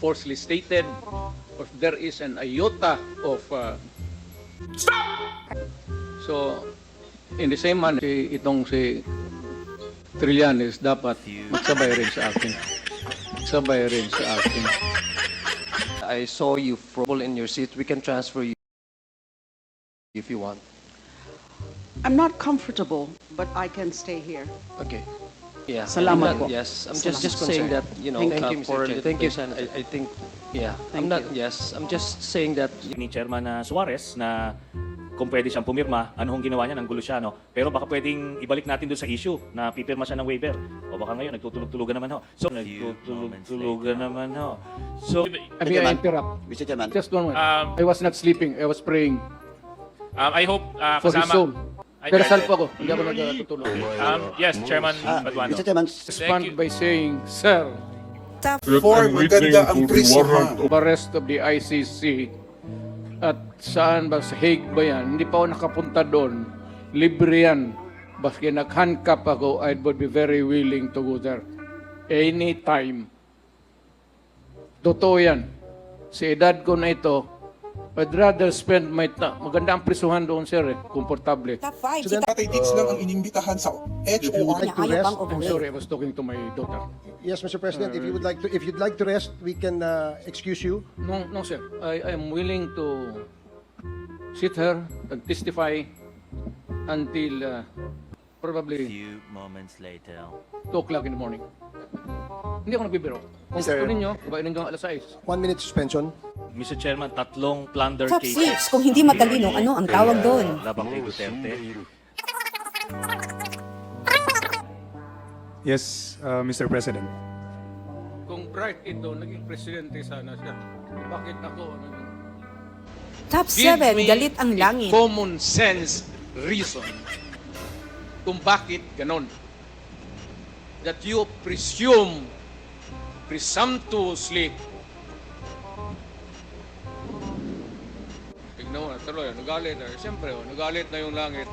falsely stated, or if there is an iota of... Uh, So, in the same manner, si, itong si Trillanes dapat magsabay rin sa akin. Magsabay rin sa akin. I saw you froble in your seat. We can transfer you if you want. I'm not comfortable, but I can stay here. Okay. Yeah. Salamat not- po. Yes, I'm Salamat. just, just saying that, you know, Thank uh, you, Mr. for, Chair. thank you, Thank you, I, I think, yeah. Thank I'm not, you. yes, I'm just saying that, ni Chairman na Suarez na kung pwede siyang pumirma, ano hong ginawa niya, nanggulo siya, no? Pero baka pwedeng ibalik natin doon sa issue na pipirma siya ng waiver. O baka ngayon, nagtutulog-tulugan naman ho. So, nagtutulog-tulugan naman ho. So, I mean, I interrupt. Mr. Chairman. Just one minute. Um, I was not sleeping. I was praying Um, I hope uh, for his kasama... soul. I Pero tried sal it. po ako. Hindi ako nagtutulog. Um, yes, Chairman Ah, Paduano. Mr. Chairman, Respond by saying, Sir, Before, maganda ang prisma. of arrest of the ICC at saan ba sa Hague ba yan? Hindi pa ako nakapunta doon. Libre yan. Baski nag-handcuff ako, I would be very willing to go there. Anytime. Totoo yan. Sa edad ko na ito, I'd rather spend my time. Maganda ang prisuhan doon, sir, eh. Komportable. Top 5, So then, Tatay Diggs lang ang inimbitahan sa HOR. niya ayaw pang I'm sorry, I was talking to my daughter. Yes, Mr. President, if you would like to, if you'd like to rest, we can uh, excuse you. No, no, sir. I, am willing to sit here and testify until uh, probably few moments later. 2 o'clock in the morning. Hindi ako nagbibiro. Kung Sir. gusto ninyo, kumain ninyo ang alas 6. One minute suspension. Mr. Chairman, tatlong plunder Top cases. 6, kung hindi matalino, ano ang tawag doon? Labang kay Duterte. Yes, uh, Mr. President. Kung bright ito, naging presidente sana siya. Bakit ako? Ano, Top Give 7, me galit ang a langit. common sense reason kung bakit ganon. That you presume presumptuously Tignan mo, tuloy, nagalit na. Siyempre, oh, nagalit na yung langit.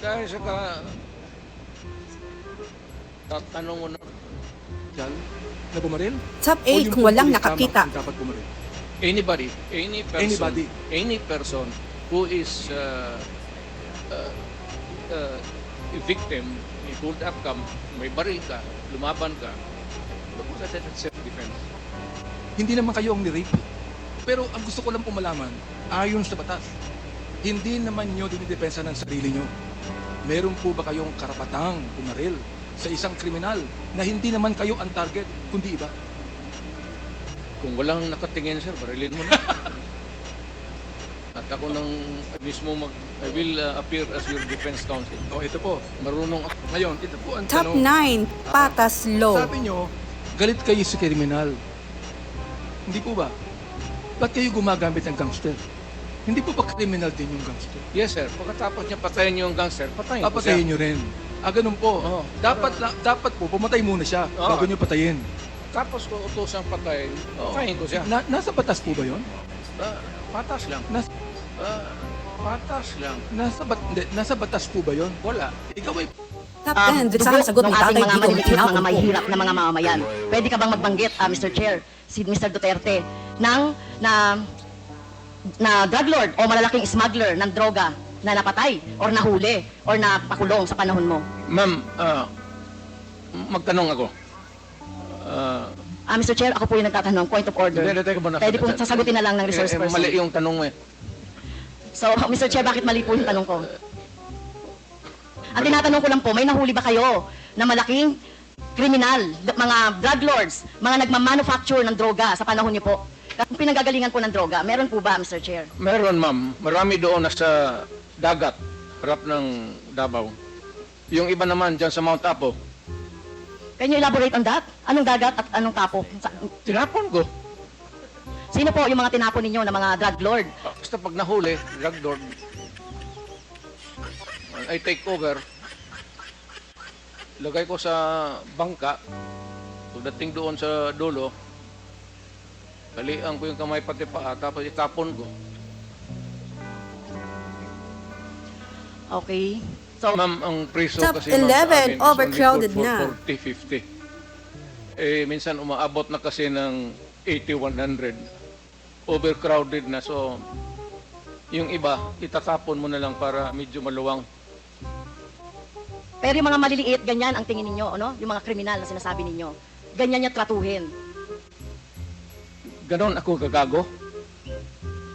Dahil sa ka... Tatanong mo na. Na bumaril? Top 8, kung walang nakakita. Dapat bumaril. Anybody, any person, Anybody. any person who is uh, uh, uh, a victim, a pulled up ka, may baril ka, lumaban ka, look at that as self-defense. Hindi naman kayo ang ni-rape. Pero ang gusto ko lang po malaman, ayon sa batas, hindi naman nyo dinidepensa ng sarili nyo. Meron po ba kayong karapatang pumaril sa isang kriminal na hindi naman kayo ang target, kundi iba? Kung walang nakatingin, sir, barilin mo na. At ako nang mismo mag, I will uh, appear as your defense counsel. O ito po, Marunong ako. ngayon, ito po ang Top tanong. 9, patas low. Sabi nyo, galit kayo sa kriminal. Hindi po ba? Ba't kayo gumagamit ng gangster? Hindi po ba kriminal din yung gangster? Yes, sir. Pagkatapos niya patayin niyo yung gangster, patayin ko siya. Papatayin nyo rin. Ah, ganun po. Oo. Dapat, la- dapat po, pumatay muna siya Oo. bago nyo patayin. Tapos ko utosang patayin, patayin ko siya. Na, nasa batas po ba yun? Ah, patas lang. Nas, Ah, patas lang. nasa, bat, hindi, nasa batas po ba yun? Wala. Ikaw ay Top 10, dito sana sagot ni ng Tatay mga Digong mga tinapon po. mahihirap na mga mamamayan. Pwede ka bang magbanggit, ah, Mr. Chair, si Mr. Duterte, ng na, na drug lord o malalaking smuggler ng droga na napatay or nahuli or napakulong sa panahon mo? Ma'am, ah, magtanong ako. Ah, Ah, Mr. Chair, ako po yung nagtatanong, point of order. Hindi, hindi, teka muna. Pwede pong sasagutin na lang ng resource Eh, eh, person. Mali yung tanong mo eh. So, Mr. Chair, bakit mali po yung tanong ko? Ang tinatanong ko lang po, may nahuli ba kayo na malaking kriminal, mga drug lords, mga nagmamanufacture ng droga sa panahon niyo po? Kung pinanggagalingan po ng droga, meron po ba, Mr. Chair? Meron ma'am, marami doon na sa dagat, harap ng Davao. Yung iba naman dyan sa Mount Apo, Can you elaborate on that? Anong dagat at anong tapo? Sa- tinapon ko. Sino po yung mga tinapon ninyo na mga drug lord? Ah, Basta pag nahuli, drug lord, I take over, lagay ko sa bangka, pagdating doon sa dulo, Kalian ko yung kamay pati paa, tapos itapon ko. Okay. So, Ma'am, ang preso Top kasi ma'am, sa 11, amin is only overcrowded for na. 40, 50. Eh, minsan umaabot na kasi ng 80-100. Overcrowded na. So, yung iba, itatapon mo na lang para medyo maluwang. Pero yung mga maliliit, ganyan ang tingin ninyo, ano? Yung mga kriminal na sinasabi ninyo. Ganyan niya tratuhin. Ganon ako gagago.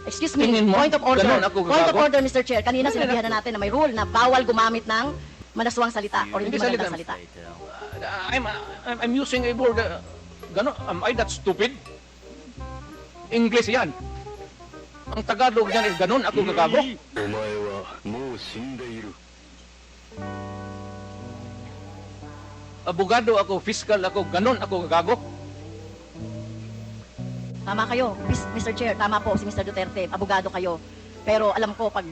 Excuse me, Tingin mo, point of order. ganun ako Point of gagago? order, Mr. Chair. Kanina sinabihan na natin na may rule na bawal gumamit ng manaswang salita or hindi Hindi magandang salita. salita. Uh, I'm, I'm, I'm using a word. Uh, ganon, am I that stupid? English yan. Ang Tagalog yan is ganon ako gagago. Abogado ako, fiscal ako, ganon ako gagago. Tama kayo, Mr. Chair. Tama po si Mr. Duterte. Abogado kayo. Pero alam ko, pag,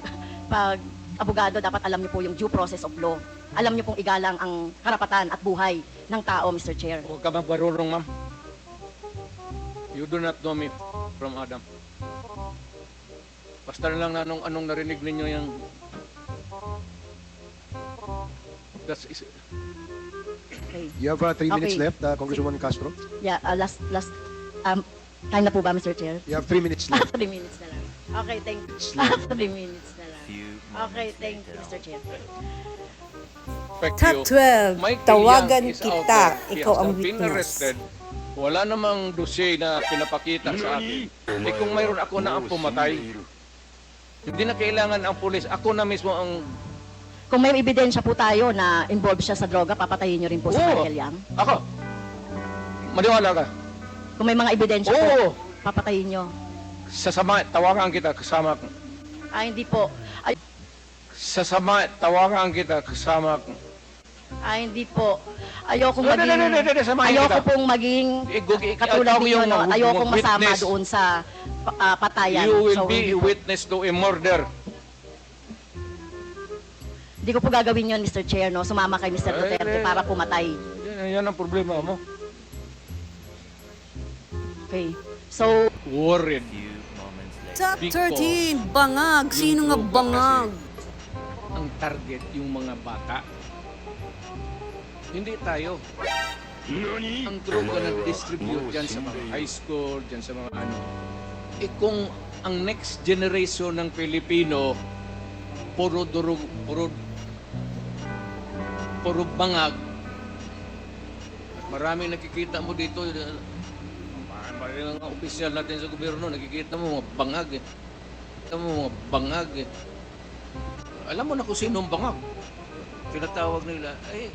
pag abogado, dapat alam niyo po yung due process of law. Alam niyo pong igalang ang karapatan at buhay ng tao, Mr. Chair. Huwag ka magbarurong, ma'am. You do not know me from Adam. Basta na lang na anong, anong narinig ninyo yung... That's is, Okay. You have uh, three minutes Okay. left, uh, Congresswoman Castro. Yeah, uh, last, last, um, time na po ba, Mr. Chair? You have three minutes Ah, left. three minutes na lang. Okay, thank you. Ah, three minutes na lang. Okay, thank you, Mr. Chair. Top you. 12, Michael tawagan is kita. Ikaw ang witness. Wala namang dossier na pinapakita sa akin. Eh kung mayroon ako na ang pumatay, hindi na kailangan ang pulis. Ako na mismo ang... Kung may ebidensya po tayo na involved siya sa droga, papatayin niyo rin po si Oo. Michael Yang. Ako. Maniwala ka. Kung may mga ebidensya Oo. po, papatayin niyo. Sasama, tawagan kita kasama. Ah, hindi po. Ay, Sasama, tawagan kita kasama. ah, hindi po. Ayokong No, no, maging... no, no, no, no, samahin ayoko kita. pong maging Igug- ik- katulad ninyo, yung no? mag- Ayokong masama witness. doon sa ah, patayan. You will So, be a witness to a murder. Hindi ko po gagawin yun, Mr. Chair, no? Sumama kay Mr. Duterte Ay, para pumatay. Yan, yan ang problema mo. Okay. So, Worried. Top Because 13, bangag. Sino nga bangag? ang target yung mga bata. Hindi tayo. Ang droga nag-distribute dyan sa mga high school, dyan sa mga ano. Eh kung ang next generation ng Pilipino, puro durog, puro, puro bangag, maraming nakikita mo dito, uh, Marami mga opisyal natin sa gobyerno, nakikita mo mga bangag eh. Nakikita mo mga bangag eh. Alam mo na kung sino ang bangag. Tinatawag nila, eh,